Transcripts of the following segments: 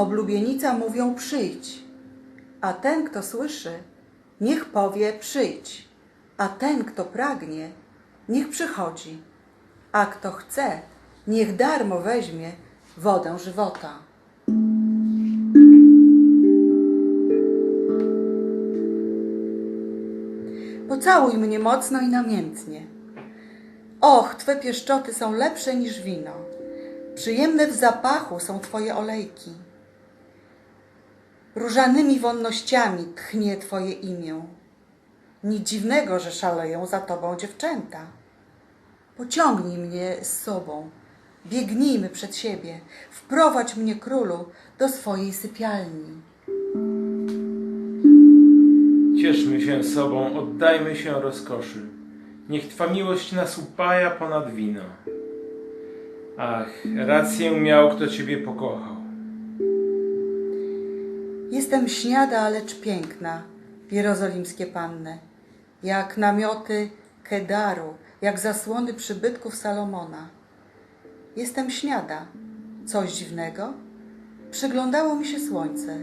Oblubienica mówią przyjdź, a ten, kto słyszy, niech powie przyjdź, a ten, kto pragnie, niech przychodzi, a kto chce, niech darmo weźmie wodę żywota. Pocałuj mnie mocno i namiętnie. Och, Twe pieszczoty są lepsze niż wino. Przyjemne w zapachu są Twoje olejki. Różanymi wonnościami tchnie Twoje imię. Nic dziwnego, że szaleją za Tobą dziewczęta. Pociągnij mnie z sobą, biegnijmy przed siebie, wprowadź mnie królu do swojej sypialni. Cieszmy się sobą, oddajmy się rozkoszy. Niech Twa miłość nas upaja ponad wino. Ach, rację miał, kto Ciebie pokochał. Jestem śniada, lecz piękna, jerozolimskie panny, jak namioty Kedaru, jak zasłony przybytków Salomona. Jestem śniada. Coś dziwnego? Przyglądało mi się słońce.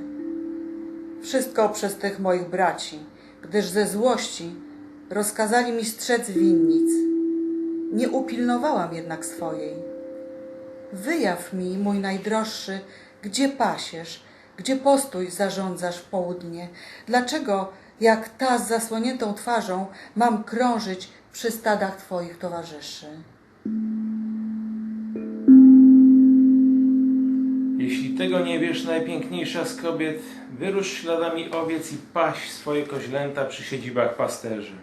Wszystko przez tych moich braci, gdyż ze złości rozkazali mi strzec winnic. Nie upilnowałam jednak swojej. Wyjaw mi, mój najdroższy, gdzie pasiesz, gdzie postój zarządzasz w południe? Dlaczego, jak ta z zasłoniętą twarzą, mam krążyć przy stadach Twoich towarzyszy? Jeśli tego nie wiesz, najpiękniejsza z kobiet, wyrusz śladami owiec i paś swoje koźlęta przy siedzibach pasterzy.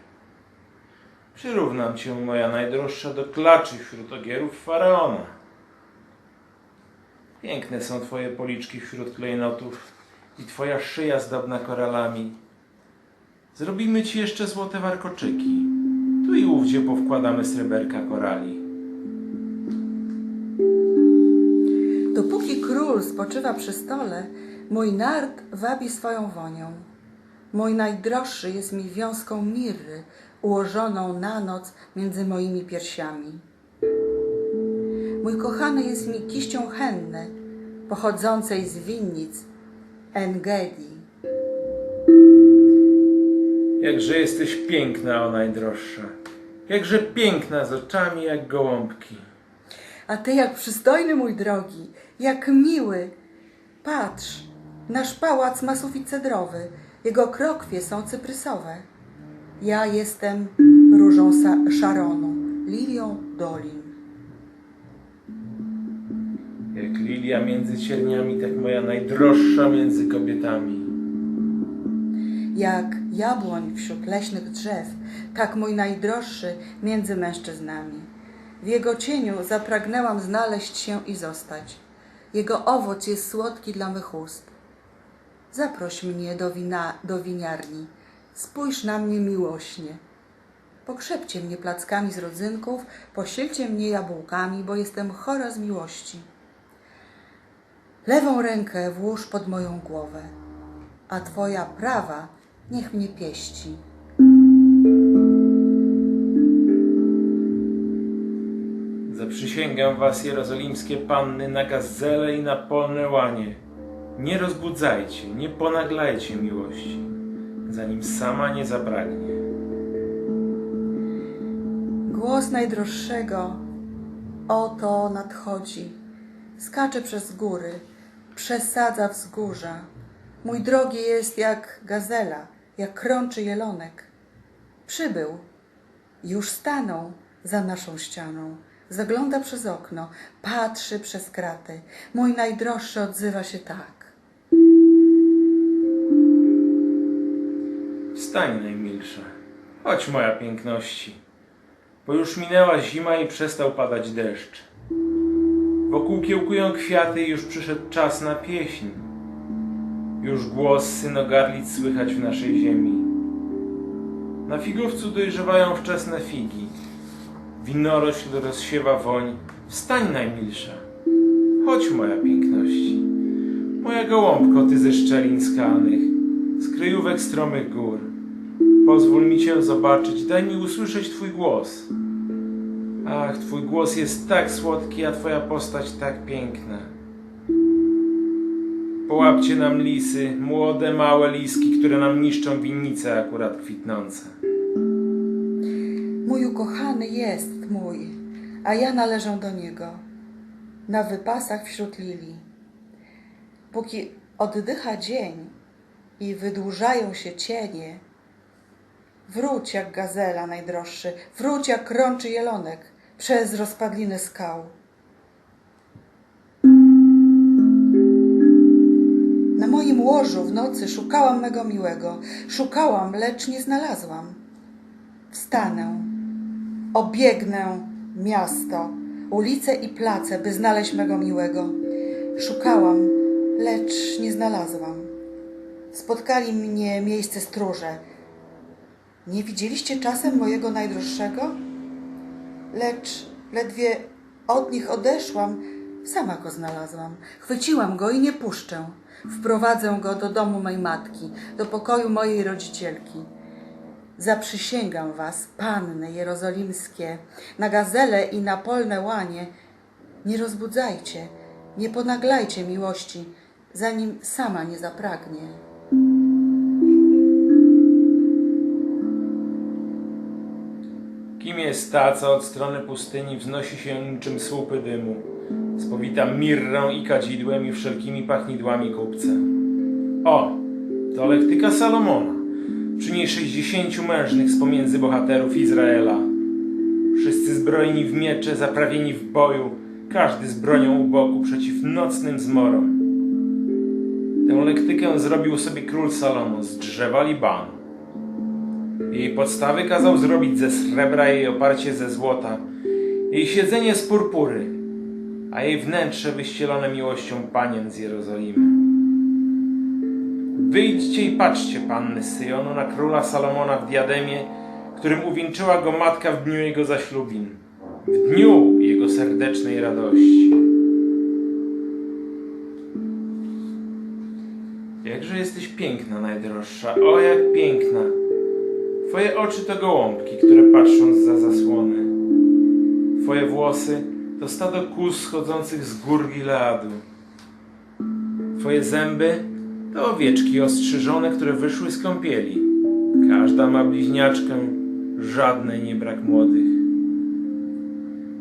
Przyrównam cię, moja najdroższa, do klaczy wśród ogierów faraona. Piękne są twoje policzki wśród klejnotów i twoja szyja zdobna koralami. Zrobimy ci jeszcze złote warkoczyki. Tu i ówdzie powkładamy sreberka korali. Dopóki król spoczywa przy stole, mój nart wabi swoją wonią. Mój najdroższy jest mi wiązką mirry, ułożoną na noc między moimi piersiami. Mój kochany jest mi kiścią henny, pochodzącej z winnic Engedi. Jakże jesteś piękna, o najdroższa. Jakże piękna z oczami jak gołąbki. A ty jak przystojny, mój drogi, jak miły. Patrz, nasz pałac ma sufit cedrowy, jego krokwie są cyprysowe. Ja jestem różą Szaronu, lilią dolin. Lilia między cierniami, tak moja najdroższa między kobietami. Jak jabłoń wśród leśnych drzew, tak mój najdroższy między mężczyznami. W jego cieniu zapragnęłam znaleźć się i zostać. Jego owoc jest słodki dla mych ust. Zaproś mnie do, wina, do winiarni, spójrz na mnie miłośnie. Pokrzepcie mnie plackami z rodzynków, posilcie mnie jabłkami, bo jestem chora z miłości. Lewą rękę włóż pod moją głowę, a Twoja prawa niech mnie pieści. Zaprzysięgam was, jerozolimskie panny, na gazele i na polne łanie. Nie rozbudzajcie, nie ponaglajcie miłości, zanim sama nie zapragnie. Głos najdroższego oto nadchodzi. Skacze przez góry, przesadza wzgórza. Mój drogi jest jak gazela, jak krączy jelonek. Przybył, już stanął za naszą ścianą. Zagląda przez okno, patrzy przez kraty. Mój najdroższy odzywa się tak. Wstań, najmilsza. Chodź, moja piękności. Bo już minęła zima i przestał padać deszcz. Wokół kiełkują kwiaty i już przyszedł czas na pieśń. Już głos synogarlic słychać w naszej ziemi. Na figowcu dojrzewają wczesne figi. Winorośl rozsiewa woń. Wstań, najmilsza. Chodź, moja piękności. Moja gołąbko, ty ze szczelin skalnych, z kryjówek stromych gór. Pozwól mi cię zobaczyć, daj mi usłyszeć twój głos. Ach, twój głos jest tak słodki, a twoja postać tak piękna. Połapcie nam lisy, młode, małe liski, które nam niszczą winnice akurat kwitnące. Mój ukochany jest mój, a ja należę do niego. Na wypasach wśród lilii. Póki oddycha dzień i wydłużają się cienie, wróć jak gazela najdroższy, wróć jak krączy jelonek przez rozpadliny skał. Na moim łożu w nocy szukałam mego miłego, szukałam, lecz nie znalazłam. Wstanę, obiegnę miasto, ulice i place, by znaleźć mego miłego. Szukałam, lecz nie znalazłam. Spotkali mnie miejsce stróże. Nie widzieliście czasem mojego najdroższego? Lecz ledwie od nich odeszłam, sama go znalazłam. Chwyciłam go i nie puszczę. Wprowadzę go do domu mej matki, do pokoju mojej rodzicielki. Zaprzysięgam was, panny jerozolimskie, na gazele i na polne łanie, nie rozbudzajcie, nie ponaglajcie miłości, zanim sama nie zapragnie. Kim jest ta, co od strony pustyni wznosi się niczym słupy dymu, spowita mirrą i kadzidłem i wszelkimi pachnidłami kupca? O, to lektyka Salomona, przy niej sześćdziesięciu mężnych z pomiędzy bohaterów Izraela. Wszyscy zbrojni w miecze, zaprawieni w boju, każdy z bronią u boku przeciw nocnym zmorom. Tę lektykę zrobił sobie król Salomon z drzewa Libanu. Jej podstawy kazał zrobić ze srebra, jej oparcie ze złota, jej siedzenie z purpury, a jej wnętrze wyścielone miłością panien z Jerozolimy. Wyjdźcie i patrzcie, panny Syjonu, na króla Salomona w diademie, którym uwieńczyła go matka w dniu jego zaślubin, w dniu jego serdecznej radości. Jakże jesteś piękna, najdroższa, o jak piękna! Twoje oczy to gołąbki, które patrzą za zasłony. Twoje włosy to stado kóz schodzących z gór Gileadu. Twoje zęby to owieczki ostrzyżone, które wyszły z kąpieli. Każda ma bliźniaczkę, żadnej nie brak młodych.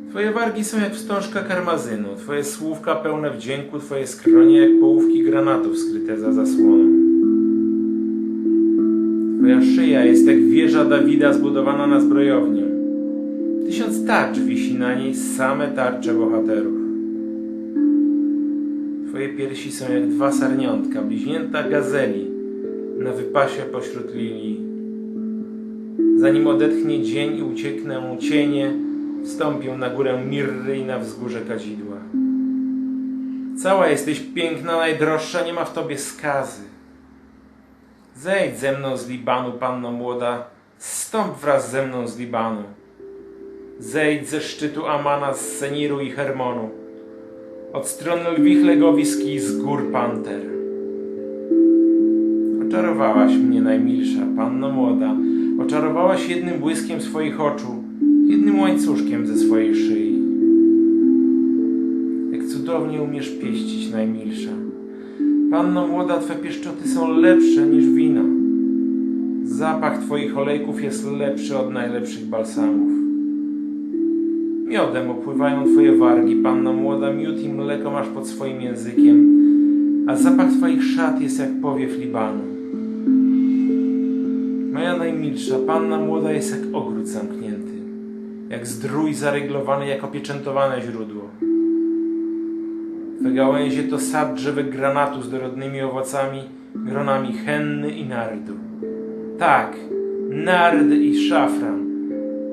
Twoje wargi są jak wstążka karmazynu, twoje słówka pełne wdzięku, twoje skronie jak połówki granatów skryte za zasłoną. Twoja szyja jest jak wieża Dawida zbudowana na zbrojownię. Tysiąc tarcz wisi na niej, same tarcze bohaterów. Twoje piersi są jak dwa sarniątka, bliźnięta gazeli na wypasie pośród lilii. Zanim odetchnie dzień i ucieknę cienie, wstąpię na górę mirry i na wzgórze kadzidła. Cała jesteś piękna, najdroższa, nie ma w tobie skazy. Zejdź ze mną z Libanu, panno młoda, stąp wraz ze mną z Libanu. Zejdź ze szczytu Amana, z Seniru i Hermonu, od strony lwich legowisk i z gór Panter. Oczarowałaś mnie, najmilsza, panno młoda, oczarowałaś jednym błyskiem swoich oczu, jednym łańcuszkiem ze swojej szyi. Jak cudownie umiesz pieścić, najmilsza. Panno młoda, twe pieszczoty są lepsze niż wino. Zapach twoich olejków jest lepszy od najlepszych balsamów. Miodem opływają twoje wargi, panno młoda, miód i mleko masz pod swoim językiem, a zapach twoich szat jest jak powiew Libanu. Moja najmilsza, panna młoda jest jak ogród zamknięty, jak zdrój zaryglowany, jak opieczętowane źródło. Twe gałęzie to sad drzewek granatu z dorodnymi owocami, gronami henny i nardu. Tak, nard i szafran,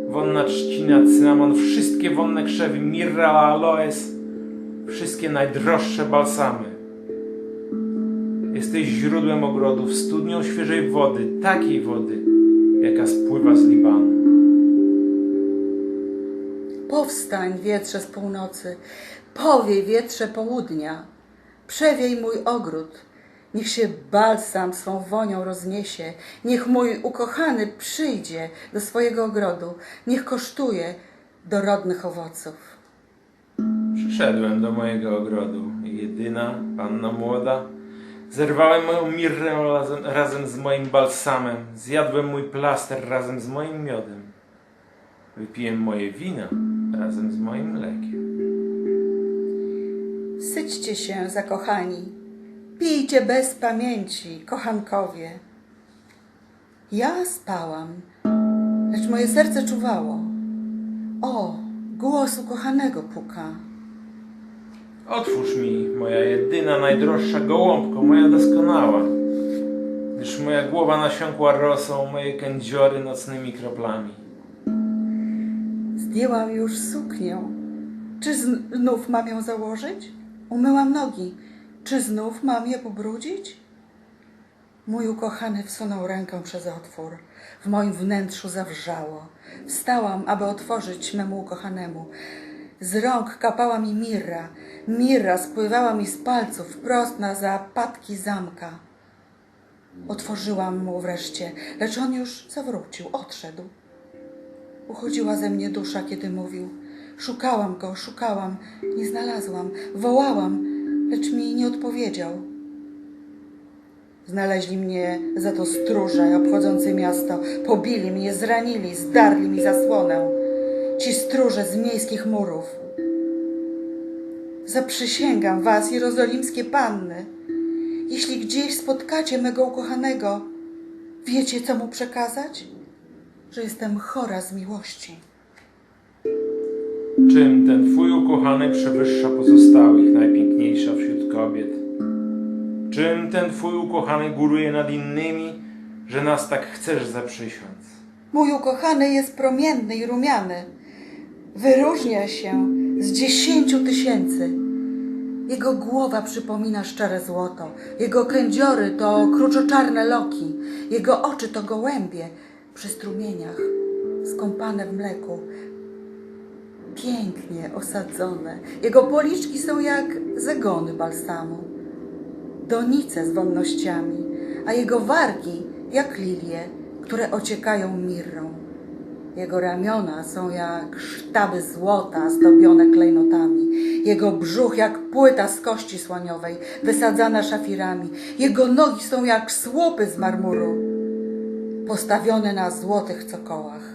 wonna trzcina, cynamon, wszystkie wonne krzewy, mirra, aloes, wszystkie najdroższe balsamy. Jesteś źródłem ogrodów, studnią świeżej wody, takiej wody, jaka spływa z Libanu. Powstań, wietrze z północy, powiej wietrze południa, przewiej mój ogród, niech się balsam swą wonią rozniesie, niech mój ukochany przyjdzie do swojego ogrodu, niech kosztuje dorodnych owoców. Przyszedłem do mojego ogrodu, jedyna panna młoda, Zerwałem moją mirrę razem, razem z moim balsamem. Zjadłem mój plaster razem z moim miodem. Wypiłem moje wino razem z moim mlekiem. Syćcie się, zakochani. Pijcie bez pamięci, kochankowie. Ja spałam, lecz moje serce czuwało. O, głos ukochanego puka. Otwórz mi, moja jedyna, najdroższa gołąbko, moja doskonała. Gdyż moja głowa nasiąkła rosą, moje kędziory nocnymi kroplami. Zdjęłam już suknię. Czy znów mam ją założyć? Umyłam nogi. Czy znów mam je pobrudzić? Mój ukochany wsunął rękę przez otwór. W moim wnętrzu zawrzało. Wstałam, aby otworzyć memu ukochanemu. Z rąk kapała mi mirra. Mirra spływała mi z palców wprost na zapadki zamka. Otworzyłam mu wreszcie, lecz on już zawrócił, odszedł. Uchodziła ze mnie dusza, kiedy mówił. Szukałam go, szukałam, nie znalazłam, wołałam, lecz mi nie odpowiedział. Znaleźli mnie za to stróże obchodzący miasto, pobili mnie, zranili, zdarli mi zasłonę. Ci stróże z miejskich murów. Zaprzysięgam was, jerozolimskie panny, jeśli gdzieś spotkacie mego ukochanego, wiecie, co mu przekazać? Że jestem chora z miłości. Czym ten twój ukochany przewyższa pozostałych, najpiękniejsza wśród kobiet? Czym ten twój ukochany góruje nad innymi, że nas tak chcesz zaprzysiąc? Mój ukochany jest promienny i rumiany. Wyróżnia się z dziesięciu tysięcy. Jego głowa przypomina szczere złoto. Jego kędziory to kruczoczarne loki. Jego oczy to gołębie przy strumieniach, skąpane w mleku. Pięknie osadzone. Jego policzki są jak zagony balsamu. Donice z wonnościami, a jego wargi jak lilie, które ociekają mirrą. Jego ramiona są jak sztaby złota zdobione klejnotami. Jego brzuch jak płyta z kości słoniowej, wysadzana szafirami. Jego nogi są jak słupy z marmuru, postawione na złotych cokołach.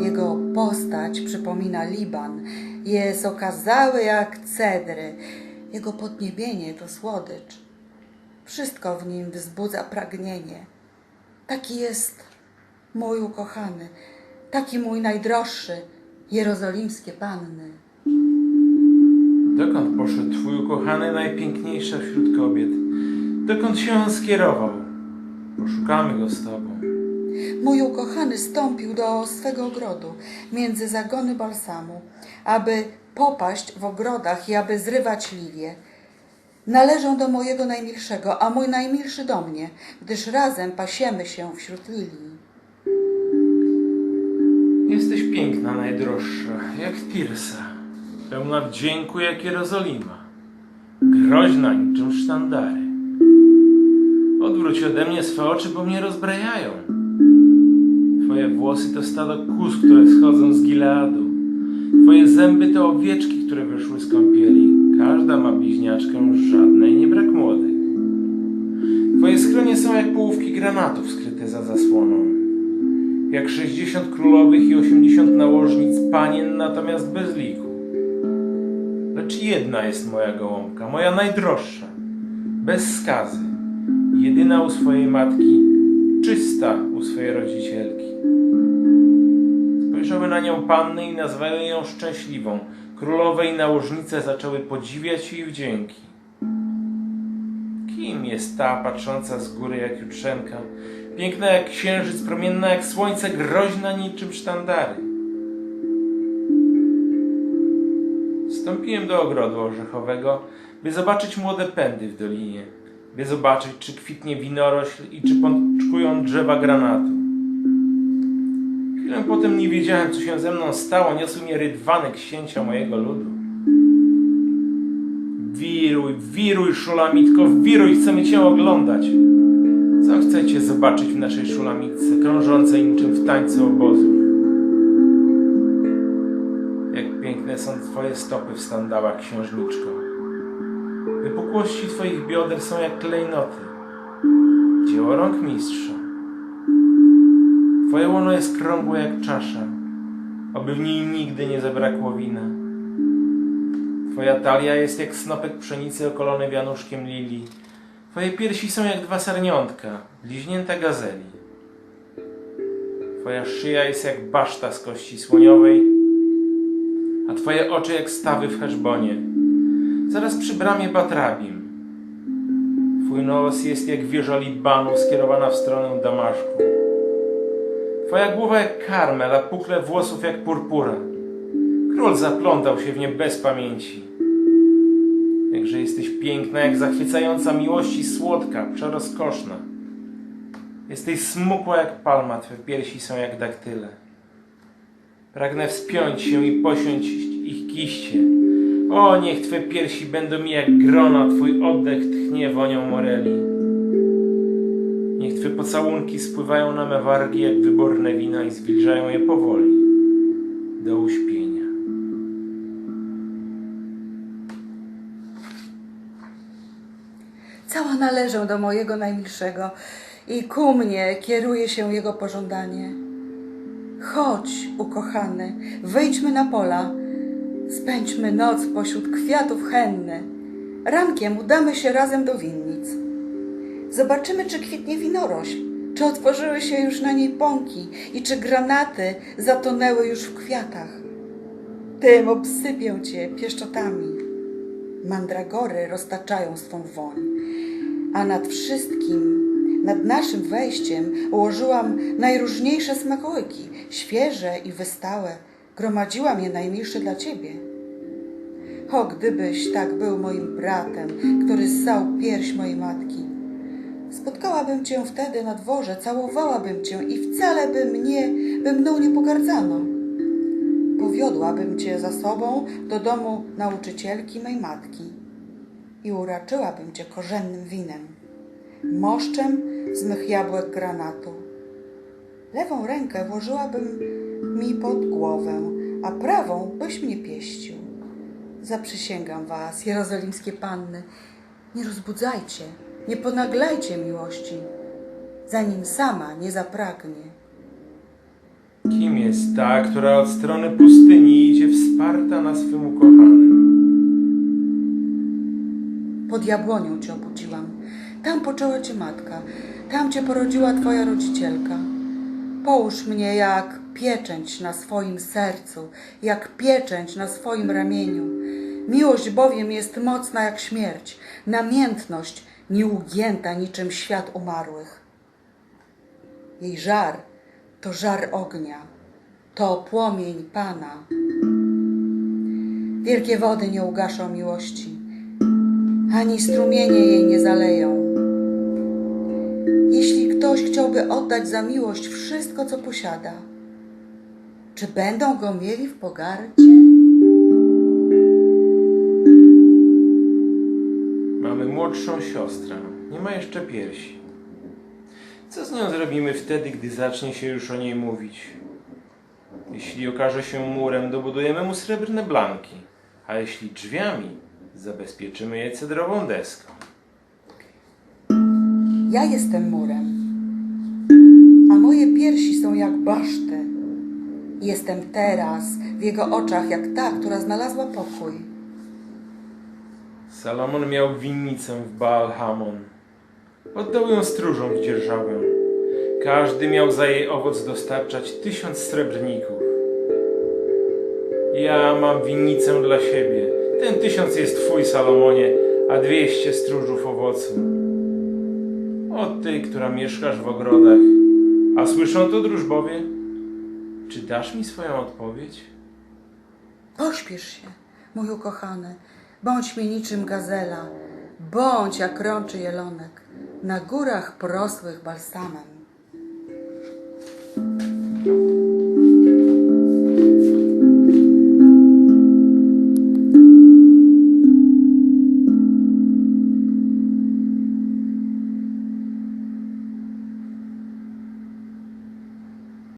Jego postać przypomina Liban, jest okazały jak cedry. Jego podniebienie to słodycz. Wszystko w nim wzbudza pragnienie. Taki jest mój ukochany, taki mój najdroższy, jerozolimskie panny. Dokąd poszedł twój ukochany, najpiękniejsza wśród kobiet? Dokąd się on skierował? Poszukamy go z tobą. Mój ukochany stąpił do swego ogrodu między zagony balsamu, aby popaść w ogrodach i aby zrywać lilie. Należą do mojego najmilszego, a mój najmilszy do mnie, gdyż razem pasiemy się wśród lilii. Jesteś piękna, najdroższa, jak Tirsa, pełna wdzięku jak Jerozolima, groźna niczym sztandary. Odwróć ode mnie swe oczy, bo mnie rozbrajają. Włosy to stado kus, które schodzą z Gileadu. Twoje zęby to owieczki, które wyszły z kąpieli. Każda ma bliźniaczkę, żadnej nie brak młodych. Twoje skronie są jak połówki granatów skryte za zasłoną. Jak sześćdziesiąt królowych i osiemdziesiąt nałożnic panien, natomiast bez liku. Lecz jedna jest moja gołąbka, moja najdroższa, bez skazy, jedyna u swojej matki, czysta u swojej rodzicielki. Spojrzały na nią panny i nazwały ją szczęśliwą. Królowe i nałożnice zaczęły podziwiać jej wdzięki. Kim jest ta patrząca z góry jak jutrzenka, piękna jak księżyc, promienna jak słońce, groźna niczym sztandary? Wstąpiłem do ogrodu orzechowego, by zobaczyć młode pędy w dolinie, by zobaczyć, czy kwitnie winorośl i czy pączkują drzewa granatu. Chwilę potem nie wiedziałem, co się ze mną stało, niosły mnie rydwany księcia mojego ludu. Wiruj, wiruj, szulamitko, wiruj, chcemy cię oglądać. Co chcecie zobaczyć w naszej szulamitce, krążącej niczym w tańcu obozu? Jak piękne są twoje stopy w sandałach, księżniczko. Wypukłości twoich bioder są jak klejnoty. Dzieło rąk mistrza. Twoje łono jest krągłe jak czasza, oby w niej nigdy nie zabrakło wina. Twoja talia jest jak snopek pszenicy okolony wianuszkiem lilii. Twoje piersi są jak dwa sarniątka, bliźnięta gazeli. Twoja szyja jest jak baszta z kości słoniowej, a twoje oczy jak stawy w Heszbonie. Zaraz przy bramie Batrabim. Twój nos jest jak wieża Libanu skierowana w stronę Damaszku. Twoja głowa jak karmel, a pukle włosów jak purpura. Król zaplątał się w nie bez pamięci. Jakże jesteś piękna, jak zachwycająca miłości słodka, przerozkoszna. Jesteś smukła jak palma, twe piersi są jak daktyle. Pragnę wspiąć się i posiąść ich kiście. O, niech twe piersi będą mi jak grona, twój oddech tchnie wonią moreli. Niech twe pocałunki spływają na me wargi jak wyborne wina i zwilżają je powoli do uśpienia. Cała należę do mojego najmilszego i ku mnie kieruje się jego pożądanie. Chodź, ukochany, wyjdźmy na pola, spędźmy noc pośród kwiatów henny. Rankiem udamy się razem do winnic. Zobaczymy, czy kwitnie winorośl, czy otworzyły się już na niej pąki i czy granaty zatonęły już w kwiatach. Tym obsypię cię pieszczotami. Mandragory roztaczają swą woń a nad wszystkim, nad naszym wejściem ułożyłam najróżniejsze smakołyki, świeże i wystałe. Gromadziłam je najmilsze dla ciebie. O, gdybyś tak był moim bratem, który ssał pierś mojej matki. Spotkałabym cię wtedy na dworze, całowałabym cię i wcale by mnie, by mną nie pogardzano. Powiodłabym cię za sobą do domu nauczycielki mej matki i uraczyłabym cię korzennym winem, moszczem z mych jabłek granatu. Lewą rękę włożyłabym mi pod głowę, a prawą byś mnie pieścił. Zaprzysięgam was, jerozolimskie panny, nie rozbudzajcie, nie ponaglajcie miłości, zanim sama nie zapragnie. Kim jest ta, która od strony pustyni idzie wsparta na swym ukochanym? Pod jabłonią cię obudziłam. Tam poczęła cię matka, tam cię porodziła twoja rodzicielka. Połóż mnie jak pieczęć na swoim sercu, jak pieczęć na swoim ramieniu. Miłość bowiem jest mocna jak śmierć, namiętność nieugięta niczym świat umarłych. Jej żar to żar ognia, to płomień Pana. Wielkie wody nie ugaszą miłości ani strumienie jej nie zaleją. Jeśli ktoś chciałby oddać za miłość wszystko, co posiada, czy będą go mieli w pogardzie? Mamy młodszą siostrę, nie ma jeszcze piersi. Co z nią zrobimy wtedy, gdy zacznie się już o niej mówić? Jeśli okaże się murem, dobudujemy mu srebrne blanki, a jeśli drzwiami, zabezpieczymy je cedrową deską. Ja jestem murem, a moje piersi są jak baszty. Jestem teraz w jego oczach jak ta, która znalazła pokój. Salomon miał winnicę w Baal Hamon. Oddał ją stróżom w dzierżawę. Każdy miał za jej owoc dostarczać tysiąc srebrników. Ja mam winnicę dla siebie. Ten tysiąc jest twój, Salomonie, a dwieście stróżów owocu. O ty, która mieszkasz w ogrodach, a słyszą to drużbowie? Czy dasz mi swoją odpowiedź? Pośpiesz się, mój ukochany, bądź mi niczym gazela, bądź jak rączy jelonek, na górach porosłych balsamem.